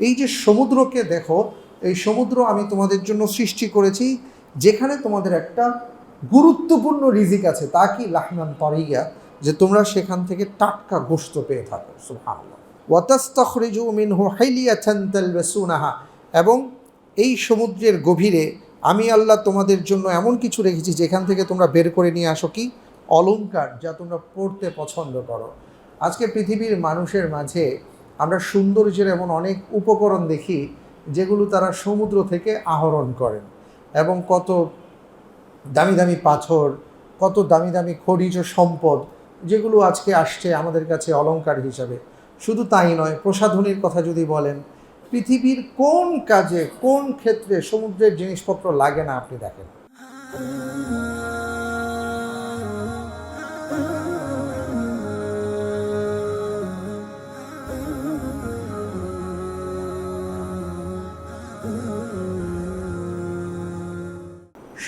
এই যে সমুদ্রকে দেখো, এই সমুদ্র আমি তোমাদের জন্য সৃষ্টি করেছি, যেখানে তোমাদের একটা গুরুত্বপূর্ণ রিজিক আছে, তা কি? লাহমান তরিয়া যে তোমরা সেখান থেকে টাটকা গোশত পেয়ে থাকো এবং এই সমুদ্রের গভীরে আমি আল্লাহ তোমাদের জন্য এমন কিছু রেখেছি, যেখান থেকে তোমরা বের করে নিয়ে আসো কি? অলঙ্কার যা তোমরা পড়তে পছন্দ করো। আজকে পৃথিবীর মানুষের মাঝে আমরা সৌন্দর্যের এমন অনেক উপকরণ দেখি, যেগুলো তারা সমুদ্র থেকে আহরণ করেন এবং কত দামি দামি পাথর, কত দামি দামি খনিজ সম্পদ, যেগুলো আজকে আসছে আমাদের কাছে অলংকার হিসাবে। শুধু তাই নয়, প্রসাধনীর কথা যদি বলেন, পৃথিবীর কোন কাজে, কোন ক্ষেত্রে সমুদ্রের জিনিসপত্র লাগে না আপনি দেখেন।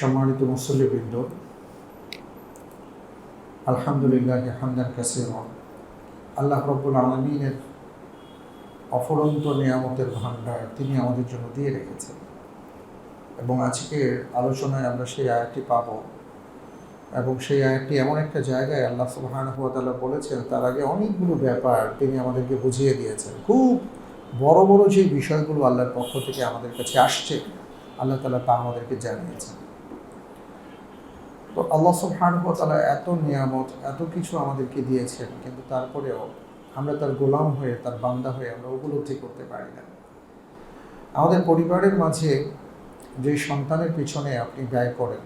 সম্মানিত মুসল্লিবৃন্দ, আলহামদুলিল্লাহ হামদান কাসির আল্লাহ রব্বুল আলমিনের অফরন্ত নিয়ামতের ভাণ্ডার তিনি আমাদের জন্য দিয়ে রেখেছেন। এবং আজকের আলোচনায় আমরা সেই আয়াতটি পাব এবং সেই আয়াতটি এমন একটা জায়গায় আল্লাহ সুবাহানহুয়াতাল্লাহ বলেছেন, তার আগে অনেকগুলো ব্যাপার তিনি আমাদেরকে বুঝিয়ে দিয়েছেন। খুব বড় বড় যে বিষয়গুলো আল্লাহর পক্ষ থেকে আমাদের কাছে আসছে, আল্লাহ তালা তা আমাদেরকে জানিয়েছেন। তো আল্লাহ সুবহানহুয়াতালা এত নিয়ামত, এত কিছু আমাদেরকে দিয়েছেন, কিন্তু তারপরেও আমরা তার গোলাম হয়ে, তার বান্দা হয়ে আমরা উপলব্ধি করতে পারি না। আমাদের পরিবারের মাঝে যে সন্তানের পিছনে আপনি ব্যয় করেন,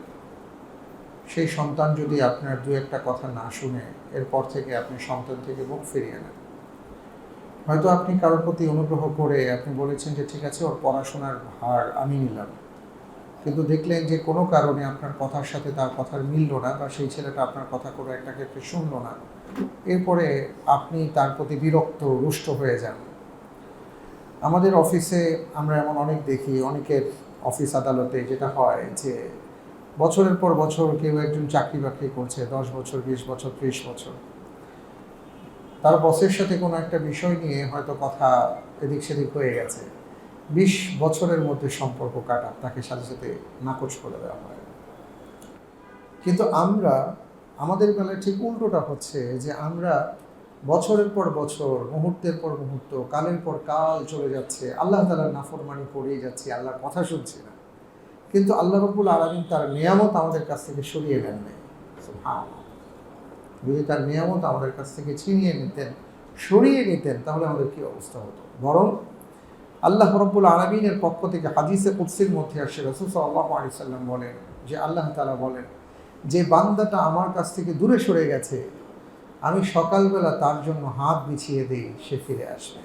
সেই সন্তান যদি আপনার দু একটা কথা না শুনে, এরপর থেকে আপনি সন্তান থেকে মুখ ফিরিয়ে নেন। হয়তো আপনি কারোর প্রতি অনুগ্রহ করে আপনি বলেছেন যে, ঠিক আছে, ওর পড়াশোনার ভার আমি নিলাম। কিন্তু দেখলেন যে কোনো কারণে আপনার কথার সাথে তার কথার মিলল না বা সেই ছেলেটা আপনার কথা কোনো একটা ক্ষেত্রে শুনল না। এরপরে আপনি তার প্রতি বিরক্ত, রুষ্ট হয়ে যান। আমাদের অফিসে আমরা এমন অনেক দেখি, অনেকের অফিস আদালতে যেটা হয় যে বছরের পর বছর কেউ একজন চাকরি বাকরি করছে, দশ বছর, বিশ বছর, ত্রিশ বছর। তার বসের সাথে কোনো একটা বিষয় নিয়ে হয়তো কথা এদিক সেদিক হয়ে গেছে। বিশ বছরের মধ্যে সম্পর্ক কাটা, তাকে সাথে সাথে নাকচ করে দেওয়া হয়। কিন্তু আমরা, আমাদের বেলায় ঠিক উল্টোটা হচ্ছে যে আমরা বছরের পর বছর, মুহূর্তের পর মুহূর্ত, কালের পর কাল চলে যাচ্ছে, আল্লাহ তালার নাফরমানি করেই যাচ্ছি, আল্লাহর কথা শুনছি না। কিন্তু আল্লাহ রব্বুল আলমিন তার নিয়ামত আমাদের কাছ থেকে সরিয়ে নেন নাই। যদি তার নিয়ামত আমাদের কাছ থেকে ছিনিয়ে নিতেন, সরিয়ে নিতেন, তাহলে আমাদের কী অবস্থা হতো? বরং আল্লাহ রব্বুল আলমিনের পক্ষ থেকে হাদিসে কুৎসির মধ্যে আসে, রসুল সাল্লাহ আলি সাল্লাম বলেন, যে আল্লাহ তালা বলেন, যে বান্দাটা আমার কাছ থেকে দূরে সরে গেছে, আমি সকালবেলা তার জন্য হাত বিছিয়ে দিই, সে ফিরে আসবে।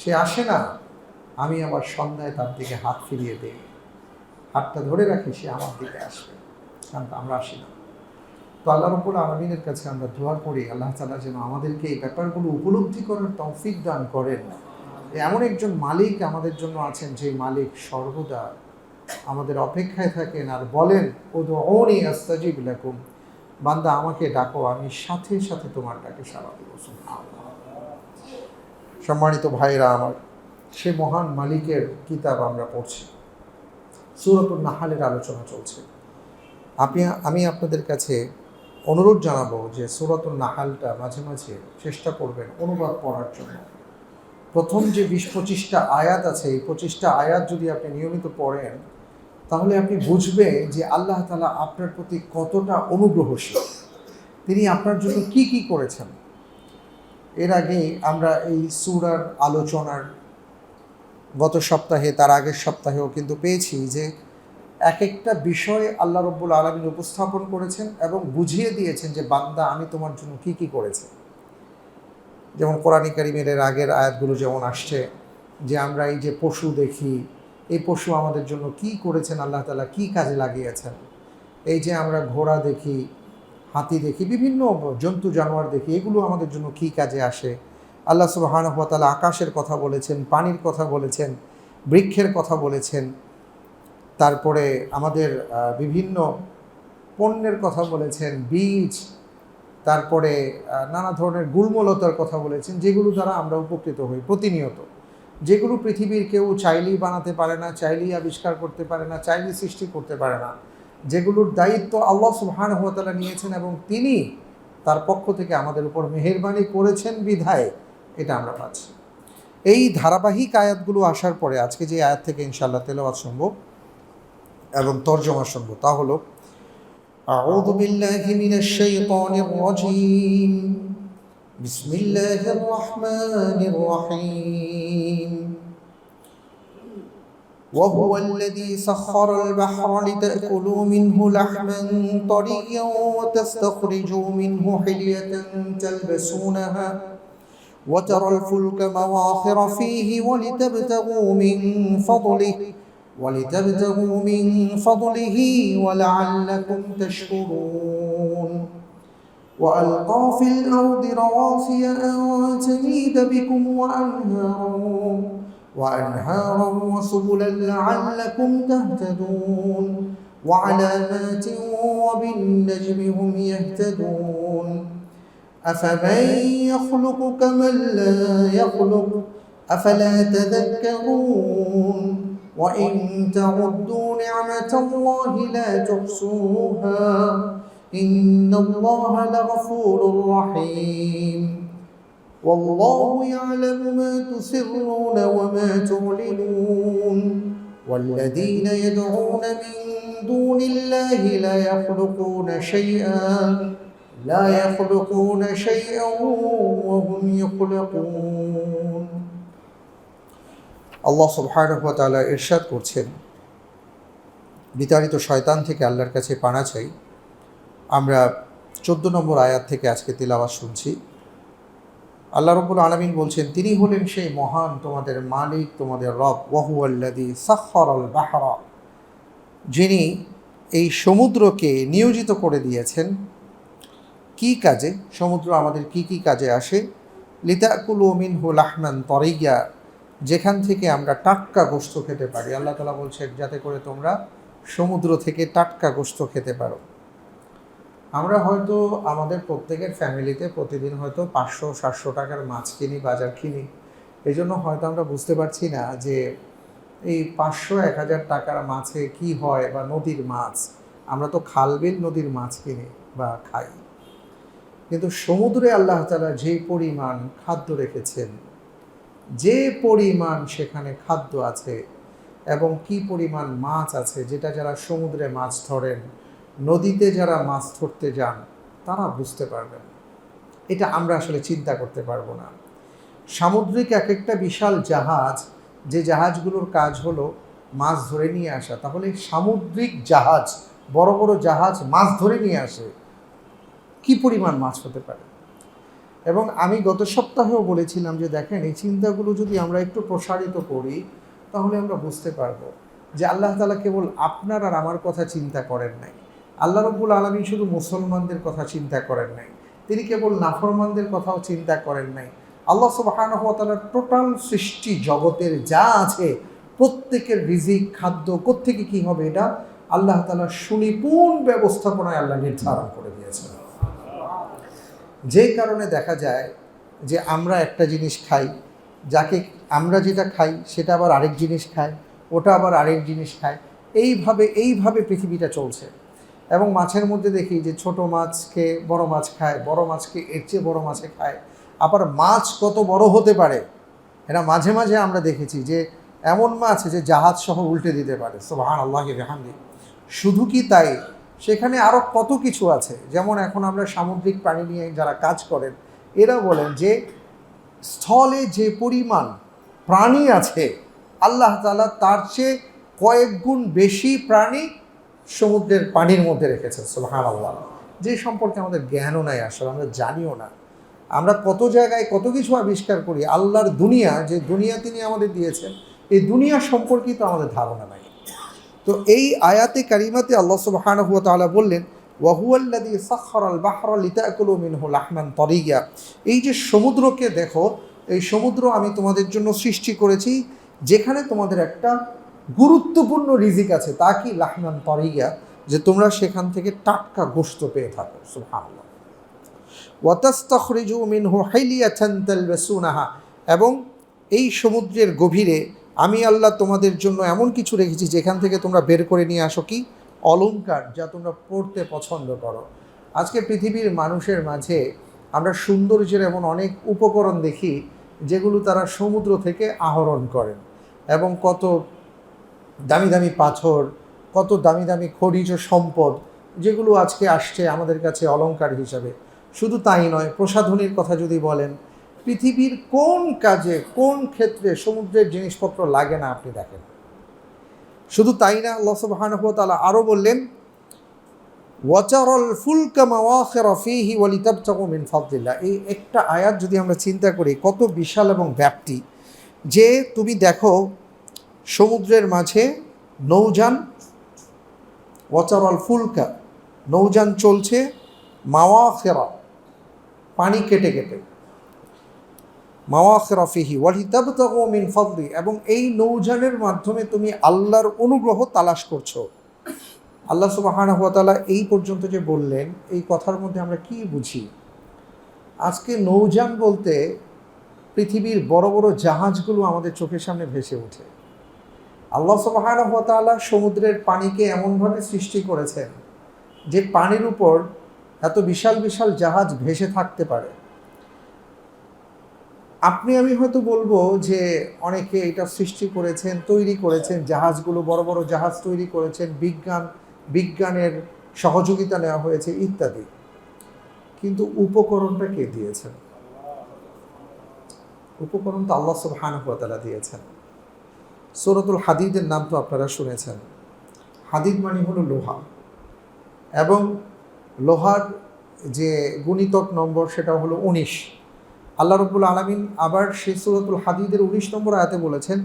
সে আসে না, আমি আবার সন্ধ্যায় তার দিকে হাত ফিরিয়ে দিই। হাতটা ধরে রাখি, সে আমার দিকে আসবে আমরা আসি না। তো আল্লাহ রব্বুল আলমিনের কাছে আমরা দোয়া করি, আল্লাহ তালা যেন আমাদেরকে এই ব্যাপারগুলো উপলব্ধি করার তৌফিক দান করেন। এমন একজন মালিক আমাদের জন্য আছেন, যে মালিক সর্বদা আমাদের অপেক্ষায় থাকেন আর বলেন ও তো অনি আস্তাজিব লাকুম। বান্দা, আমাকে ডাকো, আমি সাথে সাথে তোমার ডাকে সারা দেব সম্মানিত ভাইরা আমার, সে মহান মালিকের কিতাব আমরা পড়ছি। সুরতুল নাহালের আলোচনা চলছে। আপনি, আমি আপনাদের কাছে অনুরোধ জানাব যে সুরতুল নাহালটা মাঝে মাঝে চেষ্টা করবেন অনুবাদ পড়ার জন্য। প্রথম যে বিশ পঁচিশটা আয়াত আছে, এই পঁচিশটা আয়াত যদি আপনি নিয়মিত পড়েন, তাহলে আপনি বুঝবেন যে আল্লাহ তালা আপনার প্রতি কতটা অনুগ্রহশীল। তিনি আপনার জন্য কি কি করেছেন? এর আগে আমরা এই সুরার আলোচনার গত সপ্তাহে, তার আগের সপ্তাহেও কিন্তু পেয়েছি যে এক একটা বিষয়ে আল্লাহ রব্বুল আলমিন উপস্থাপন করেছেন এবং বুঝিয়ে দিয়েছেন যে, বান্দা, আমি তোমার জন্য কি কি করেছে? যেমন কোরআনী কারিমের আগের আয়াতগুলো যেমন আসছে, যে আমরা এই যে পশু দেখি, এই পশু আমাদের জন্য কি করেছেন, আল্লাহ তালা কি কাজে লাগিয়েছেন? এই যে আমরা ঘোড়া দেখি, হাতি দেখি, বিভিন্ন জন্তু, জানোয়ার দেখি, এগুলো আমাদের জন্য কি কাজে আসে? আল্লাহ সুবাহানহতালা আকাশের কথা বলেছেন, পানির কথা বলেছেন, বৃক্ষের কথা বলেছেন তারপরে আমাদের বিভিন্ন পণ্যের কথা বলেছেন, বীজ, তারপরে নানা ধরনের গুলমলতার কথা বলেছেন, যেগুলো দ্বারা আমরা উপকৃত হই প্রতিনিয়ত। যেগুলো পৃথিবীর কেউ চাইলেই বানাতে পারে না, চাইলেই আবিষ্কার করতে পারে না, চাইলেই সৃষ্টি করতে পারে না। যেগুলোর দায়িত্ব আল্লাহ সুবহান তাআলা নিয়েছেন এবং তিনি তার পক্ষ থেকে আমাদের উপর মেহেরবানি করেছেন বিধায় এটা আমরা পাচ্ছি। এই ধারাবাহিক আয়াতগুলো আসার পরে, আজকে যে আয়াত থেকে ইনশাআল্লাহ তেলাওয়াত শুনব এবং তর্জমা শুনবো তা হলো أعوذ بالله من الشيطان الرجيم بسم الله الرحمن الرحيم وهو الذي سخر البحر لتأكلوا منه لحما طريا وتستخرجوا منه حلية تلبسونها وترى الفلك مواخر فيه ولتبتغوا من فضله ولتبتغوا من فضله ولعلكم تشكرون. وألقى في الأرض رواسي أن تميد بكم وأنهارا وأنهارا وسبلا لعلكم تهتدون. وعلامات وبالنجم هم يهتدون. أفمن يخلق كمن لا يخلق؟ أفلا تذكرون؟ وإن تعدوا نعمة الله لا تحصوها. إن الله لغفور رحيم. والله يعلم ما تسرون وما تعلنون. والذين يدعون من دون الله لا يخلقون شيئا لا يخلقون شيئا وهم يخلقون. আল্লাহ সুবহানাহু ওয়া তাআলা ইরশাদ করছেন। বিতাড়িত শয়তান থেকে আল্লাহর কাছে পানা চাই। আমরা চোদ্দ নম্বর আয়াত থেকে আজকে তিলাওয়াত শুনছি। আল্লাহ রব্বুল আলমিন বলছেন, তিনি হলেন সেই মহান তোমাদের মালিক, তোমাদের রব। ওয়াহু আল্লাদি সাখরল বাহরা। যিনি এই সমুদ্রকে নিয়োজিত করে দিয়েছেন। কি কাজে? সমুদ্র আমাদের কি কি কাজে আসে? লিতাকুল ওমিন হুল আহমান তরাইয়া যেখান থেকে আমরা টাটকা গোস্ত খেতে পারি। আল্লাহ তালা বলছেন, যাতে করে তোমরা সমুদ্র থেকে টাটকা গোস্ত খেতে পারো। আমরা হয়তো আমাদের প্রত্যেকের ফ্যামিলিতে প্রতিদিন হয়তো পাঁচশো, সাতশো টাকার মাছ কিনি, বাজার কিনি। এই জন্য হয়তো আমরা বুঝতে পারছি না যে এই পাঁচশো, এক হাজার টাকার মাছে কি হয় বা নদীর মাছ। আমরা তো খালবিল নদীর মাছ কিনি বা খাই। কিন্তু সমুদ্রে আল্লাহ তালা যে পরিমাণ খাদ্য রেখেছেন যে পরিমাণ সেখানে খাদ্য আছে এবং কি পরিমাণ মাছ আছে, যেটা যারা সমুদ্রে মাছ ধরেন, নদীতে যারা মাছ ধরতে যান, তারা বুঝতে পারবেন। এটা আমরা আসলে চিন্তা করতে পারব না। সামুদ্রিক এক একটা বিশাল জাহাজ, যে জাহাজগুলোর কাজ হলো মাছ ধরে নিয়ে আসা। তাহলে সামুদ্রিক জাহাজ, বড় বড় জাহাজ মাছ ধরে নিয়ে আসে, কি পরিমাণ মাছ হতে পারে? এবং আমি গত সপ্তাহেও বলেছিলাম যে, দেখেন, এই চিন্তাগুলো যদি আমরা একটু প্রসারিত করি, তাহলে আমরা বুঝতে পারব যে, আল্লাহ তালা কেবল আপনার আর আমার কথা চিন্তা করেন নাই। আল্লাহ রব্বুল আলমী শুধু মুসলমানদের কথা চিন্তা করেন নাই। তিনি কেবল নাফরমানদের কথাও চিন্তা করেন নাই। আল্লাহ সুবাহানহতালার টোটাল সৃষ্টি জগতের যা আছে, প্রত্যেকের রিজিক, খাদ্য কোত্থেকে কী হবে এটা আল্লাহ তালা সুনিপুণ ব্যবস্থাপনায় আল্লাহ নির্ধারণ করে দিয়েছেন। যে কারণে দেখা যায় যে আমরা একটা জিনিস খাই, যাকে আমরা যেটা খাই, সেটা আবার আরেক জিনিস খায়, ওটা আবার আরেক জিনিস খায়। এইভাবে এইভাবে পৃথিবীটা চলছে। এবং মাছের মধ্যে দেখি যে ছোট মাছকে বড় মাছ খায়, বড় মাছকে এর চেয়ে বড় মাছে খায়। আবার মাছ কত বড় হতে পারে, এটা মাঝে মাঝে আমরা দেখেছি যে এমন মাছ যে জাহাজ সহ উল্টে দিতে পারে। সোহান আল্লাহকে রেহান্দি শুধু কি তাই? সেখানে আরও কত কিছু আছে? যেমন এখন আমরা সামুদ্রিক প্রাণী নিয়ে যারা কাজ করেন, এরা বলেন যে স্থলে যে পরিমাণ প্রাণী আছে, আল্লাহ তালা তার চেয়ে কয়েক গুণ বেশি প্রাণী সমুদ্রের পানির মধ্যে রেখেছেন সোহান আল্লাহ যে সম্পর্কে আমাদের জ্ঞানও নাই আসলে, আমরা জানিও না। আমরা কত জায়গায় কত কিছু আবিষ্কার করি, আল্লাহর দুনিয়া, যে দুনিয়া তিনি আমাদের দিয়েছেন, এই দুনিয়া সম্পর্কিত আমাদের ধারণা নাই। তো এই আয়াতে কারিমাতে আল্লাহ সুবহানাহু হুয়া তাআলা বললেন ওয়াহুয়াল্লাযী সাখখারাল বাহরা লিতাকুলু মিনহু লাহমান তরিয়া এই যে সমুদ্রকে দেখো, এই সমুদ্র আমি তোমাদের জন্য সৃষ্টি করেছি, যেখানে তোমাদের একটা গুরুত্বপূর্ণ রিজিক আছে, তা কি? লাহমান তরিয়া যে তোমরা সেখান থেকে টাটকা গোশত পেয়ে থাকো তালবাসুনাহা। এবং এই সমুদ্রের গভীরে আমি আল্লাহ তোমাদের জন্য এমন কিছু রেখেছি, যেখান থেকে তোমরা বের করে নিয়ে আসো কি? অলঙ্কার যা তোমরা পড়তে পছন্দ করো। আজকে পৃথিবীর মানুষের মাঝে আমরা সৌন্দর্যের এমন অনেক উপকরণ দেখি, যেগুলো তারা সমুদ্র থেকে আহরণ করেন এবং কত দামি দামি পাথর, কত দামি দামি খনিজ সম্পদ, যেগুলো আজকে আসছে আমাদের কাছে অলংকার হিসাবে। শুধু তাই নয়, প্রসাধনীর কথা যদি বলেন পৃথিবীর কোন কাজে, কোন ক্ষেত্রে সমুদ্রের জিনিসপত্র লাগে না আপনি দেখেন? শুধু তাই না, আল্লাহ সুবহানাহু ওয়া তাআলা আরও বললেন, ওয়াচারল ফুলকা মাওয়াখিরা ফীহি ওয়ালিতাবতাগু মিন ফাদলিল্লাহ। এই একটা আয়াত যদি আমরা চিন্তা করি, কত বিশাল এবং ব্যাপ্তি যে তুমি দেখো সমুদ্রের মাঝে নৌযান, ওয়াচারল ফুলকা নৌযান চলছে মাওয়াখেরা, পানি কেটে কেটে। মাওয়াখেরা ফিহি, ওয়ালিতাবতাগু মিন ফাদলি, এবং এই নৌযানের মাধ্যমে তুমি আল্লাহর অনুগ্রহ তালাশ করছ। আল্লাহ সুবাহানা তাআলা এই পর্যন্ত যে বললেন, এই কথার মধ্যে আমরা কি বুঝি? আজকে নৌযান বলতে পৃথিবীর বড় বড় জাহাজগুলো আমাদের চোখের সামনে ভেসে ওঠে। আল্লাহ সুবাহানা তাআলা সমুদ্রের পানিকে এমনভাবে সৃষ্টি করেছেন যে পানির উপর এত বিশাল বিশাল জাহাজ ভেসে থাকতে পারে। আপনি, আমি হয়তো বলব যে অনেকে এটা সৃষ্টি করেছেন, তৈরি করেছেন, জাহাজগুলো, বড় বড় জাহাজ তৈরি করেছেন, বিজ্ঞান, বিজ্ঞানের সহযোগিতা নেওয়া হয়েছে ইত্যাদি। কিন্তু উপকরণটা কে দিয়েছেন? উপকরণ তো আল্লাহ সুবহানাহু ওয়া তাআলা দিয়েছেন। সূরাতুল হাদিদের নাম তো আপনারা শুনেছেন। হাদিদ মানে হলো লোহা। এবং লোহার যে গুণিতক নম্বর সেটা হলো উনিশ। আল্লাহ রব্বুল আলমিন আবার সেই সুরতুল হাদিদের উনিশ নম্বর আয়াতে বলেছেন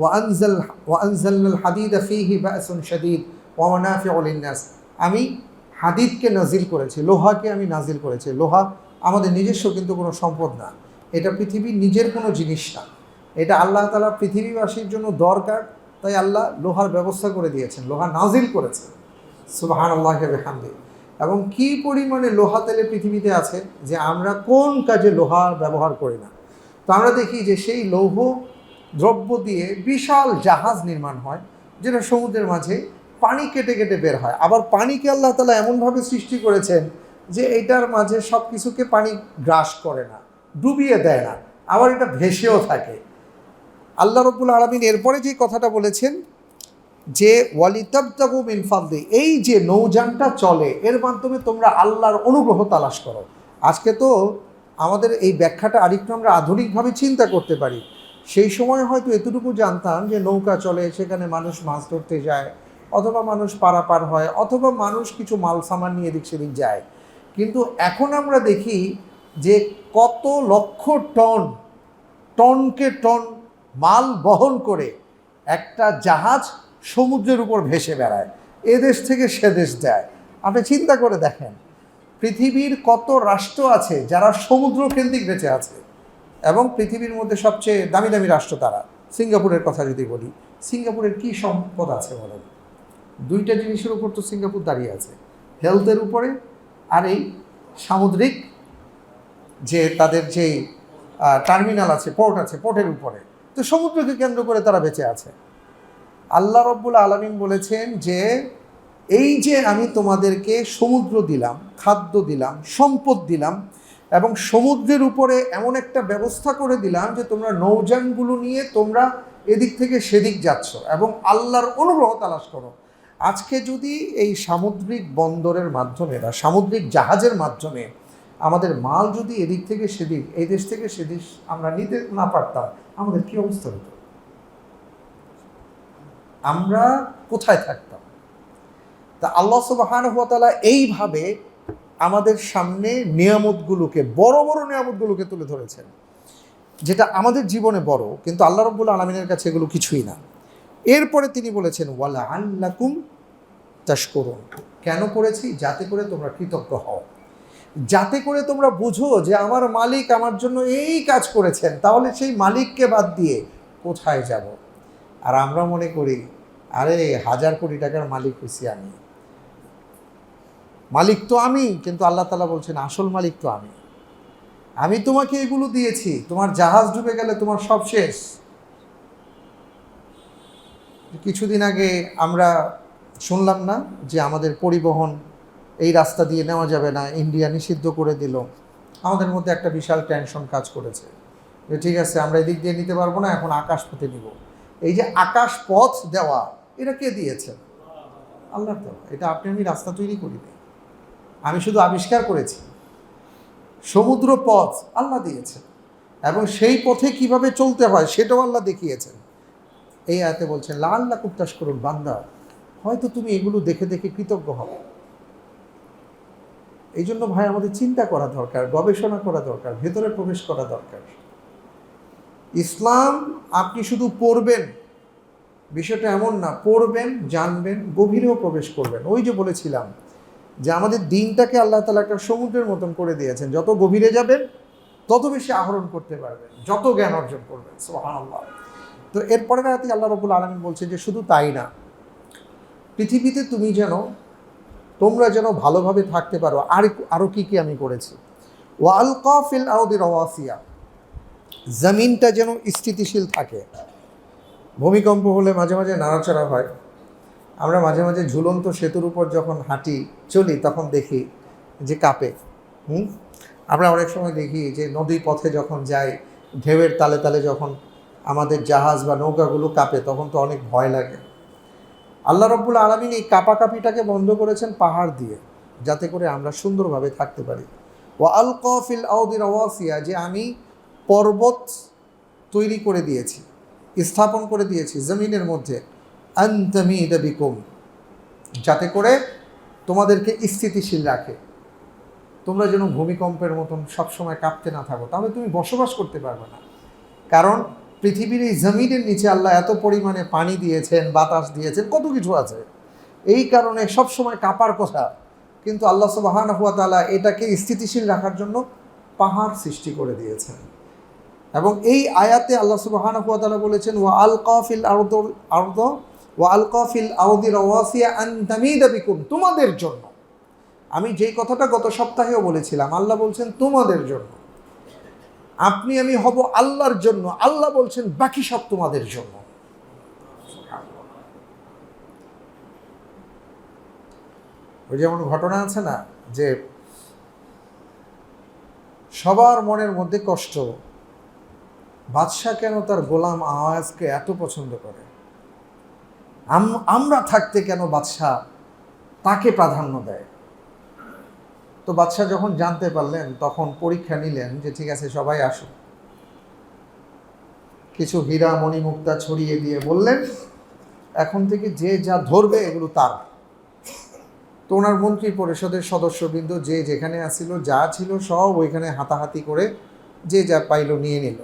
ওয়ানজাল ওয়ানজাল হাদিদ ফিহি বাসুন শাদিদ ওয়ামানাফি অলিন্নাস আমি হাদিদকে নাজিল করেছি, লোহাকে আমি নাজিল করেছি। লোহা আমাদের নিজস্ব কিন্তু কোনো সম্পদ না। এটা পৃথিবীর নিজের কোনো জিনিস না। এটা আল্লাহ তালা পৃথিবীবাসীর জন্য দরকার, তাই আল্লাহ লোহার ব্যবস্থা করে দিয়েছেন, লোহা নাজিল করেছে সুবাহান আল্লাহ হামদি এবং কি পরিমাণে লোহা তেলে পৃথিবীতে আছে যে আমরা কোন কাজে লোহার ব্যবহার করি না? তো আমরা দেখি যে সেই লৌহ দ্রব্য দিয়ে বিশাল জাহাজ নির্মাণ হয়, যেটা সমুদ্রের মাঝে পানি কেটে কেটে বের হয়। আবার পানিকে আল্লাহ তালা এমনভাবে সৃষ্টি করেছেন যে এটার মাঝে সব কিছুকে পানি গ্রাস করে না, ডুবিয়ে দেয় না, আবার এটা ভেসেও থাকে। আল্লাহ রব্বুল আলমিন এরপরে যে কথাটা বলেছেন যে ওয়ালিতাবতাবু মিন এই যে নৌযানটা চলে, এর মাধ্যমে তোমরা আল্লাহর অনুগ্রহ তালাশ করো। আজকে তো আমাদের এই ব্যাখ্যাটা আরেকটু আমরা আধুনিকভাবে চিন্তা করতে পারি। সেই সময় হয়তো এতটুকু জানতাম যে নৌকা চলে, সেখানে মানুষ মাছ ধরতে যায়, অথবা মানুষ পারাপার হয়, অথবা মানুষ কিছু মাল সামান নিয়ে এদিক সেদিক যায়। কিন্তু এখন আমরা দেখি যে কত লক্ষ টন, টনকে টন মাল বহন করে একটা জাহাজ সমুদ্রের উপর ভেসে বেড়ায়, এ দেশ থেকে সে দেশ যায়। আপনি চিন্তা করে দেখেন, পৃথিবীর কত রাষ্ট্র আছে যারা সমুদ্র কেন্দ্রিক বেঁচে আছে? এবং পৃথিবীর মধ্যে সবচেয়ে দামি দামি রাষ্ট্র তারা? সিঙ্গাপুরের কথা যদি বলি, সিঙ্গাপুরের কি সম্পদ আছে বলেন? দুইটা জিনিসের উপর তো সিঙ্গাপুর দাঁড়িয়ে আছে, হেলথের উপরে আর এই সামুদ্রিক যে তাদের যেই টার্মিনাল আছে, পোর্ট আছে, পোর্টের উপরে। তো সমুদ্রকে কেন্দ্র করে তারা বেঁচে আছে। আল্লাহ রব্বুল আলমিন বলেছেন যে, এই যে আমি তোমাদেরকে সমুদ্র দিলাম, খাদ্য দিলাম, সম্পদ দিলাম এবং সমুদ্রের উপরে এমন একটা ব্যবস্থা করে দিলাম যে তোমরা নৌযানগুলো নিয়ে তোমরা এদিক থেকে সেদিক যাচ্ছ এবং আল্লাহর অনুগ্রহ তালাশ করো। আজকে যদি এই সামুদ্রিক বন্দরের মাধ্যমে বা সামুদ্রিক জাহাজের মাধ্যমে আমাদের মাল যদি এদিক থেকে সেদিক, এই দেশ থেকে সেদিক আমরা নিতে না পারতাম, আমাদের কী অবস্থা হতো? আমরা কোথায় থাকতাম? তা আল্লাহ সুবাহানুভতালা এইভাবে আমাদের সামনে নিয়ামতগুলোকে, বড় বড় নিয়ামতগুলোকে তুলে ধরেছেন। যেটা আমাদের জীবনে বড়, কিন্তু আল্লাহ রব্বুল আলমিনের কাছে এগুলো কিছুই না। এরপরে তিনি বলেছেন ওয়ালা আল্লাকুম চাষ করুন কেন করেছি? যাতে করে তোমরা কৃতজ্ঞ হও। যাতে করে তোমরা বুঝো যে আমার মালিক আমার জন্য এই কাজ করেছেন। তাহলে সেই মালিককে বাদ দিয়ে কোথায় যাব? আর আমরা মনে করি, আরে, হাজার কোটি টাকার মালিক হয়েছি আমি। মালিক তো আমি, কিন্তু আল্লাহ তালা বলছেন, আসল মালিক তো আমি। আমি তোমাকে এগুলো দিয়েছি, তোমার জাহাজ ডুবে গেলে তোমার সব শেষ। কিছুদিন আগে আমরা শুনলাম না যে আমাদের পরিবহন এই রাস্তা দিয়ে নেওয়া যাবে না, ইন্ডিয়া নিষিদ্ধ করে দিল। আমাদের মধ্যে একটা বিশাল টেনশন কাজ করেছে। যে ঠিক আছে, আমরা এদিক দিয়ে নিতে পারব না, এখন আকাশ পথে নিব। এই যে আকাশ পথ দেওয়া, এটা কে দিয়েছেন আল্লাহ দেওয়া এটা আপনি, আমি রাস্তা তৈরি করিনি আমি শুধু আবিষ্কার করেছি। সমুদ্র পথ আল্লাহ দিয়েছেন এবং সেই পথে কীভাবে চলতে হয়, সেটাও আল্লাহ দেখিয়েছেন। এই আয়তে বলছেন লাল আল্লাহ কুত্তাস করুন বান্দা, হয়তো তুমি এগুলো দেখে দেখে কৃতজ্ঞ হবে এই জন্য ভাই, আমাদের চিন্তা করা দরকার, গবেষণা করা দরকার, ভেতরে প্রবেশ করা দরকার। ইসলাম আপনি শুধু পড়বেন, বিষয়টা এমন না, পড়বেন, জানবেন, গভীরেও প্রবেশ করবেন। ওই যে বলেছিলাম যে আমাদের দিনটাকে আল্লাহ তালা একটা সমুদ্রের মতন করে দিয়েছেন। যত গভীরে যাবেন, তত বেশি আহরণ করতে পারবেন, যত জ্ঞান অর্জন করবেন। সুবহানাল্লাহ। তো এরপরের রাতে আল্লাহ রবুল আলমিন বলছে যে শুধু তাই না, পৃথিবীতে তুমি যেন, তোমরা যেন ভালোভাবে থাকতে পারো। আর আরও কী কী আমি করেছি? ওয়াল কফিল আউদি রওয়াসিয়া। জমিনটা যেন স্থিতিশীল থাকে। ভূমিকম্প হলে মাঝে মাঝে নাড়াচাড়া হয়। আমরা মাঝে মাঝে ঝুলন্ত সেতুর উপর যখন হাঁটি, চলি, তখন দেখি যে কাঁপে। হুম? আমরা অনেক সময় দেখি যে নদী পথে যখন যাই, ঢেউয়ের তালে তালে যখন আমাদের জাহাজ বা নৌকাগুলো কাঁপে, তখন তো অনেক ভয় লাগে। আল্লাহ রব্বুল আলমিন এই কাপাকাপিটাকে বন্ধ করেছেন পাহাড় দিয়ে, যাতে করে আমরা সুন্দরভাবে থাকতে পারি। ও আল কফিল আউদির ওয়াসিয়া যে আমি পর্বত তৈরি করে দিয়েছি, স্থাপন করে দিয়েছি জমিনের মধ্যে। আন্তমি বিকুম, যাতে করে তোমাদেরকে স্থিতিশীল রাখে। তোমরা যেন ভূমিকম্পের মতন সবসময় কাঁপতে না থাকো, তাহলে তুমি বসবাস করতে পারবে না। কারণ পৃথিবীর এই জমিনের নিচে আল্লাহ এত পরিমাণে পানি দিয়েছেন, বাতাস দিয়েছেন, কত কিছু আছে। এই কারণে সবসময় কাঁপার কথা। কিন্তু আল্লাহ সুবাহান হুয়া তালা এটাকে স্থিতিশীল রাখার জন্য পাহাড় সৃষ্টি করে দিয়েছেন। এবং এই আয়াতে আল্লাহ সুবাহান হুয়া বলেছেন, ওয়া আল কফিল আর্দ আর্দ, ওয়া আল কাফিল আউদির ওয়াসিয়া আন্তামিদা বিকুম তোমাদের জন্য আমি যেই কথাটা গত সপ্তাহেও বলেছিলাম, আল্লাহ বলছেন, তোমাদের জন্য আপনি, আমি হব আল্লাহর জন্য, আল্লাহ বলছেন, বাকি সব তোমাদের জন্য ওই যেমন ঘটনা আছে না, যে সবার মনের মধ্যে কষ্ট বাদশাহ কেন তার গোলাম আওয়াজকে এত পছন্দ করে? আমরা থাকতে কেন বাদশাহ তাকে প্রাধান্য দেয়? তো বাদশাহ যখন জানতে পারলেন, তখন পরীক্ষা নিলেন যে ঠিক আছে, সবাই আসুন কিছু হীরা মণিমুক্তা ছড়িয়ে দিয়ে বললেন, এখন থেকে যে যা ধরবে এগুলো তার। তো ওনার মন্ত্রী পরিষদের সদস্যবৃন্দ যে যেখানে আসছিল যা ছিল সব ওইখানে হাতাহাতি করে যে যা পাইল নিয়ে নিল।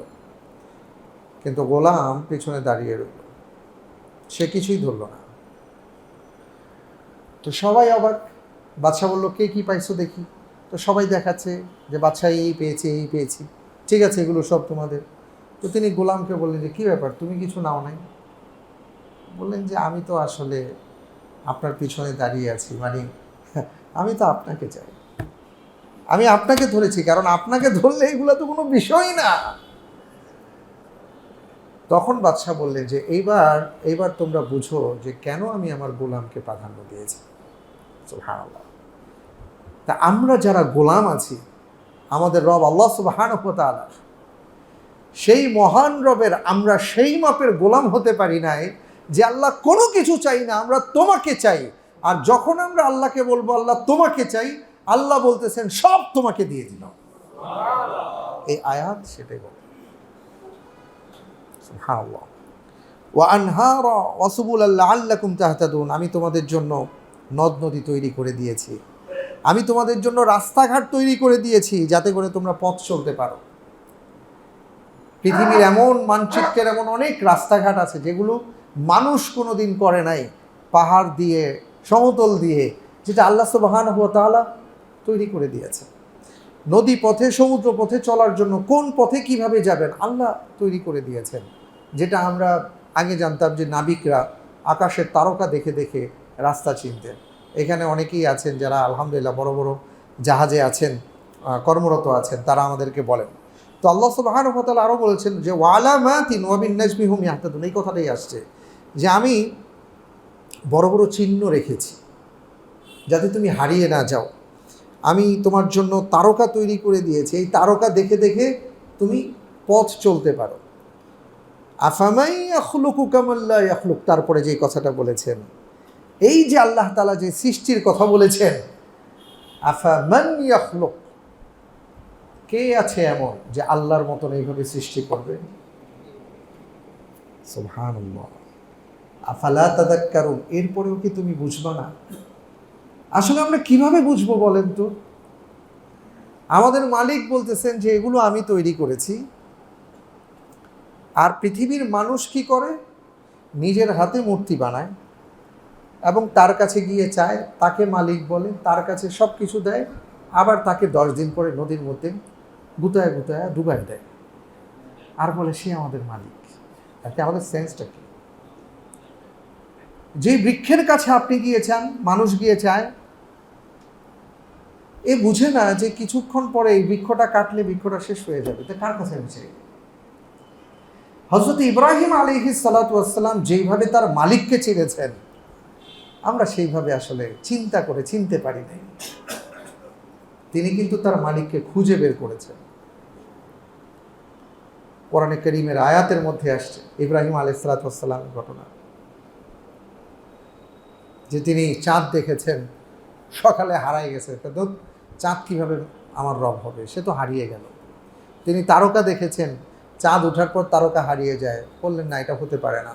কিন্তু গোলাম পিছনে দাঁড়িয়ে রইল। সে কিছুই ধরল না। তো সবাই অবাক। বাদশাহ বলল, কে কী পাইছো দেখি? তো সবাই দেখাচ্ছে যে বাদশাহ এই পেয়েছে, এই পেয়েছি। ঠিক আছে, এগুলো সব তোমাদের। তো তিনি গোলামকে বললেন যে, কী ব্যাপার? তুমি কিছু নাও নাই? বললেন যে, আমি তো আসলে আপনার পিছনে দাঁড়িয়ে আছি। মানে আমি তো আপনাকে চাই। আমি আপনাকে ধরেছি, কারণ আপনাকে ধরলে এগুলো তো কোনো বিষয় না। তখন বাদশাহ বললেন যে, এইবার এইবার তোমরা বুঝো যে কেন আমি আমার গোলামকে প্রাধান্য দিয়েছি। তা আমরা যারা গোলাম আছি, আমাদের রব আল্লাহ সুবহান সেই মহান রবের আমরা সেই মাপের গোলাম হতে পারি নাই যে আল্লাহ কোনো কিছু চাই না, আমরা তোমাকে চাই। আর যখন আমরা আল্লাহকে বলব, আল্লাহ তোমাকে চাই, আল্লাহ বলতেছেন, সব তোমাকে দিয়ে দিলাম। এই আয়াত সেটাই বল। ওয়াসুবুল আল্লাহ তাহতাদুন। আমি তোমাদের জন্য নদ নদী তৈরি করে দিয়েছি। আমি তোমাদের জন্য রাস্তাঘাট তৈরি করে দিয়েছি যাতে করে তোমরা পথ চলতে পারো। পৃথিবীর এমন মানচিত্রের এমন অনেক রাস্তাঘাট আছে যেগুলো মানুষ কোনো দিন করে নাই। পাহাড় দিয়ে, সমতল দিয়ে, যেটা আল্লাহ সুবাহান হুয়া তাআলা তৈরি করে দিয়েছে। নদী পথে, সমুদ্র পথে চলার জন্য কোন পথে কীভাবে যাবেন? আল্লাহ তৈরি করে দিয়েছেন। যেটা আমরা আগে জানতাম যে নাবিকরা আকাশের তারকা দেখে দেখে রাস্তা চিনতেন। এখানে অনেকেই আছেন যারা আলহামদুলিল্লাহ বড় বড় জাহাজে আছেন কর্মরত আছেন, তারা আমাদেরকে বলেন। তো আল্লাহ সুবাহান হতাল আরও বলেছেন যে ওয়ালা মাতিন ওয়াবিন নাজমি হুম ইয়াহতাদুন। এই কথাটাই আসছে যে, আমি বড় বড় চিহ্ন রেখেছি, যাতে তুমি হারিয়ে না যাও। আমি তোমার জন্য তারকা তৈরি করে দিয়েছি। এই তারকা দেখে দেখে তুমি পথ চলতে পারো। আফামাই আখলুকু কামাল্লা আখলুক তারপরে যে কথাটা বলেছেন, এই যে আল্লাহ তালা যে সৃষ্টির কথা বলেছেন, আফামান ইয়াখলুক, কে আছে এমন যে আল্লাহর মতন এইভাবে সৃষ্টি করবে? আফালা তাদাক্কারুন, এরপরেও কি তুমি বুঝবা না? আসলে আমরা কীভাবে বুঝব বলেন তো? আমাদের মালিক বলতেছেন যে এগুলো আমি তৈরি করেছি। আর পৃথিবীর মানুষ কি করে? নিজের হাতে মূর্তি বানায় এবং তার কাছে গিয়ে চায়, তাকে মালিক বলে, তার কাছে সব কিছু দেয়, আবার তাকে দশ দিন পরে নদীর মধ্যে গুতায় গুতায় ডুবাই দেয়। আর বলে, সে আমাদের মালিক। তাতে আমাদের সেন্সটা কি? যে বৃক্ষের কাছে আপনি গিয়ে চান, মানুষ গিয়ে চায়, এ বুঝে না যে কিছুক্ষণ পরে এই বৃক্ষটা কাটলে বৃক্ষটা শেষ হয়ে যাবে। তো কার কাছে আমি চাই? হজরত ইব্রাহিম আলিহি সালাতাম যেইভাবে তার মালিককে চিনেছেন, আমরা সেইভাবে আসলে চিন্তা করে চিনতে পারি নাই। তিনি কিন্তু তার মালিককে খুঁজে বের করেছেন। কোরআনে করিমের আয়াতের মধ্যে আসছে ইব্রাহিম আলাইসালাতামের ঘটনা। যে তিনি চাঁদ দেখেছেন, সকালে হারাই গেছে। তো চাঁদ কীভাবে আমার রব হবে? সে তো হারিয়ে গেল। তিনি তারকা দেখেছেন চাঁদ ওঠার পর তারকা হারিয়ে যায়। বললেন, না, এটা হতে পারে না।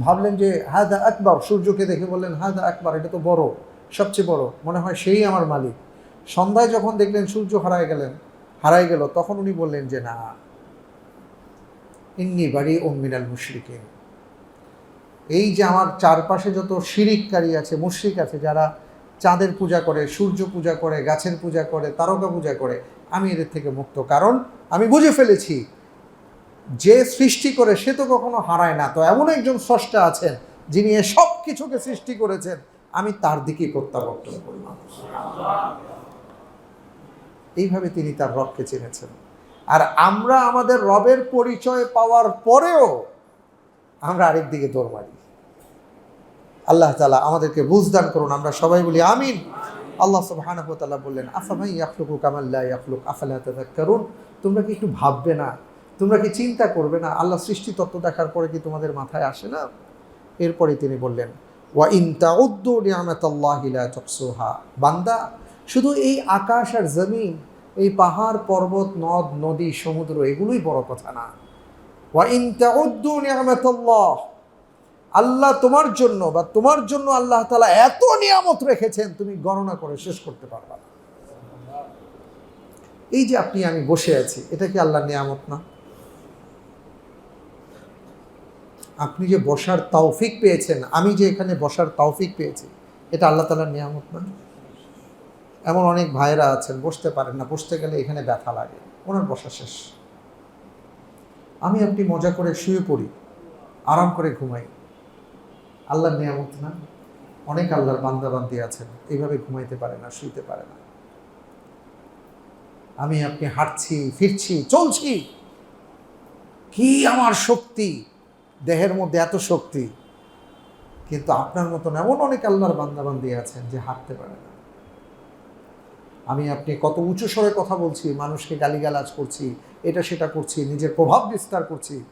ভাবলেন যে, হাদা আকবর। সূর্যকে দেখে বললেন, হাদা আকবর, এটা তো বড়, সবচেয়ে বড়। মনে হয় সেই আমার মালিক। সন্ধ্যায় যখন দেখলেন সূর্য হারায় গেলেন, হারাই গেল, তখন উনি বললেন যে, না, ইন্নি বাড়ি মিনাল মুশরিকিন। এই যে আমার চারপাশে যত শিরিককারী আছে, মুশরিক আছে, যারা চাঁদের পূজা করে, সূর্য পূজা করে, গাছের পূজা করে, তারকা পূজা করে, আমি এদের থেকে মুক্ত। কারণ, আমি বুঝে ফেলেছি যে সৃষ্টি করে সে তো কখনো হারায় না। তো এমন একজন স্রষ্টা আছেন যিনি এ সব কিছুকে সৃষ্টি করেছেন। আমি তার দিকেই প্রত্যাবর্তন করলাম এইভাবে তিনি তার রবকে চিনেছেন। আর আমরা আমাদের রবের পরিচয় পাওয়ার পরেও আমরা আরেক দিকে দৌড় মারি। আল্লাহ তালা আমাদেরকে বুঝদান করুন। আমরা সবাই বলি আমিন। আল্লাহ তাআলা বললেন আফামাই ইয়াখলুকু কামাল্লা ইয়াখলুক? আফালা করুন তোমরা কি একটু ভাববে না তোমরা কি চিন্তা করবে না? আল্লাহ সৃষ্টি তত্ত্ব দেখার পরে কি তোমাদের মাথায় আসে না? এরপরে তিনি বললেন, ওয়া ইন তাউদ্দু নিয়ামাতাল্লাহি লা তুহসুহা বান্দা, শুধু এই আকাশ আর জমিন, এই পাহাড়, পর্বত, নদ, নদী, সমুদ্র, এগুলোই বড় কথা না। ওয়া ইন তাউদ্দু নিয়ামাতাল্লাহ। আল্লাহ তোমার জন্য বা তোমার জন্য আল্লাহ তালা এত নিয়ামত রেখেছেন, তুমি গণনা করে শেষ করতে পারবা এই যে আপনি, আমি বসে আছি, এটা কি আল্লাহ নিয়ামত না? আপনি যে বসার তৌফিক পেয়েছেন, আমি যে এখানে বসার তৌফিক পেয়েছি, এটা আল্লাহ তালার নিয়ামত না? এমন অনেক ভাইরা আছেন, বসতে পারেন না, বসতে গেলে এখানে ব্যথা লাগে, ওনার বসা শেষ। আমি আপনি মজা করে শুয়ে পড়ি, আরাম করে ঘুমাই। আল্লাহর নিয়ামত না? অনেক আল্লাহর বান্দাবান্দি আছেন, এইভাবে ঘুমাইতে পারে না, শুইতে পারে না। আমি আপনি হাঁটছি, ফিরছি, চলছি, কি আমার শক্তি? দেহের মধ্যে এত শক্তি, কিন্তু আপনার মতন এমন অনেক আল্লাহর বান্দাবান্দি আছেন যে হাঁটতে পারে না। আমি আপনি কত উঁচু স্বরে কথা বলছি, মানুষকে গালিগালাজ করছি, এটা সেটা করছি, নিজের প্রভাব বিস্তার করছি,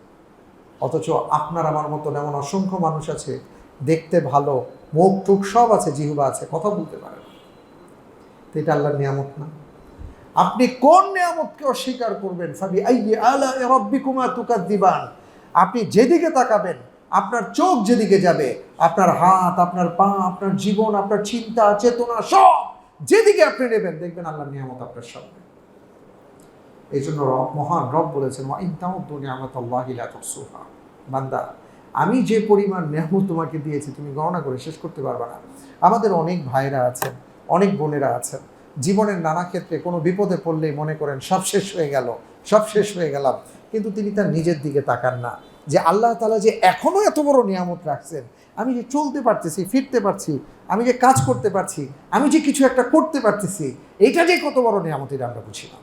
অথচ আপনার আমার মতন এমন অসংখ্য মানুষ আছে, দেখতে ভালো, মুখ টুক সব আছে, জিহুবা আছে, কথা বলতে পারে না। তো এটা আল্লাহর নিয়ামত না। আপনি কোন নিয়ামতকে অস্বীকার করবেন? ফাবি আইয়ে আলা রব্বিকুমা তুকাদ্দিবান। আপনি যেদিকে তাকাবেন, আপনার চোখ যেদিকে যাবে, আপনার হাত, আপনার পা, আপনার জীবন, আপনার চিন্তা, চেতনা, সব যেদিকে আপনি নেবেন, দেখবেন আল্লাহ নিয়ামত আপনার সামনে। এই জন্য মহান রব বলেছেন বান্দা, আমি যে পরিমাণ নেহমত তোমাকে দিয়েছি, তুমি গণনা করে শেষ করতে পারবে না। আমাদের অনেক ভাইরা আছেন, অনেক বোনেরা আছেন। জীবনের নানা ক্ষেত্রে কোনো বিপদে পড়লেই মনে করেন, সব শেষ হয়ে গেল, সব শেষ হয়ে গেলাম। কিন্তু তিনি তার নিজের দিকে তাকান না। যে আল্লাহ তালা যে এখনও এত বড় নিয়ামত রাখছেন, আমি যে চলতে পারতেছি, ফিরতে পারছি, আমি যে কাজ করতে পারছি, আমি যে কিছু একটা করতে পারতেছি, এটা যে কত বড় নিয়ামতের আমরা বুঝি না।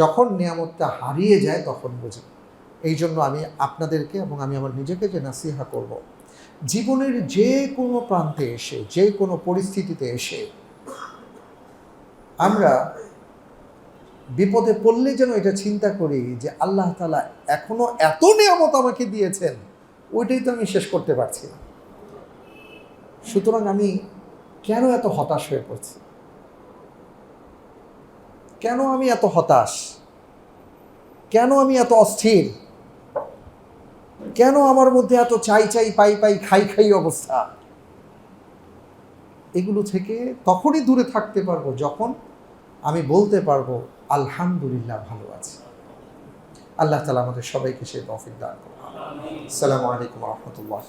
যখন নিয়ামতটা হারিয়ে যায়, তখন বুঝি। এই জন্য আমি আপনাদেরকে এবং আমি আমার নিজেকে যে নাসিহা করব, জীবনের যে কোনো প্রান্তে এসে, যে কোনো পরিস্থিতিতে এসে, আমরা বিপদে পড়লে যেন এটা চিন্তা করি যে আল্লাহ তালা এখনও এত নিয়ামত আমাকে দিয়েছেন, ওইটাই তো আমি শেষ করতে পারছি না। সুতরাং আমি কেন এত হতাশ হয়ে পড়ছি? কেন আমি এত হতাশ? কেন আমি এত অস্থির? কেন আমার মধ্যে এত চাই চাই পাই পাই খাই খাই অবস্থা? এগুলো থেকে তখনই দূরে থাকতে পারব যখন আমি বলতে পারব আলহামদুলিল্লাহ ভালো আছি। আল্লাহ তালা আমাদের সবাইকে সেই তৌফিক দান করুন আসসালামু আলাইকুম রহমতুল্লাহ